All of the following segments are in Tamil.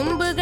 കൊമ്പുകൾ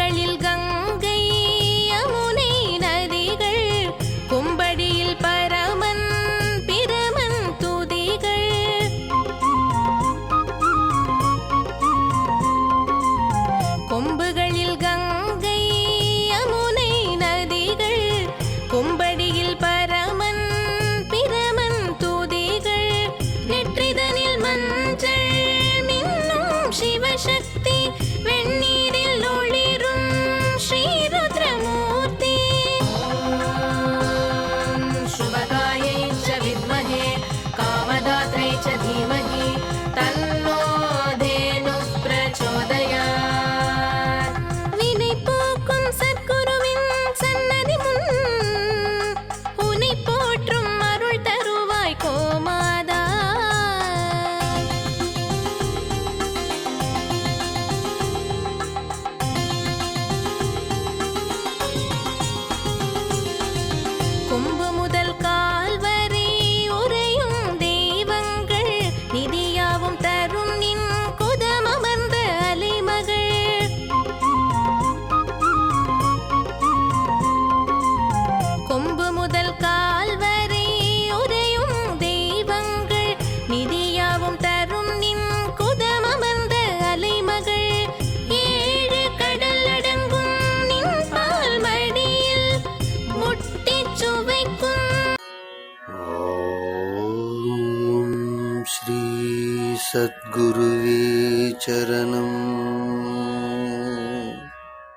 நிதியாவும் தரும் நின் குதமமர்ந்த அலைமகள். ஏழு கடல் அடங்கும் நின் பால் மடியில் முட்டி சுவைக்கும். ஸ்ரீ சத்குருவே சரணம்.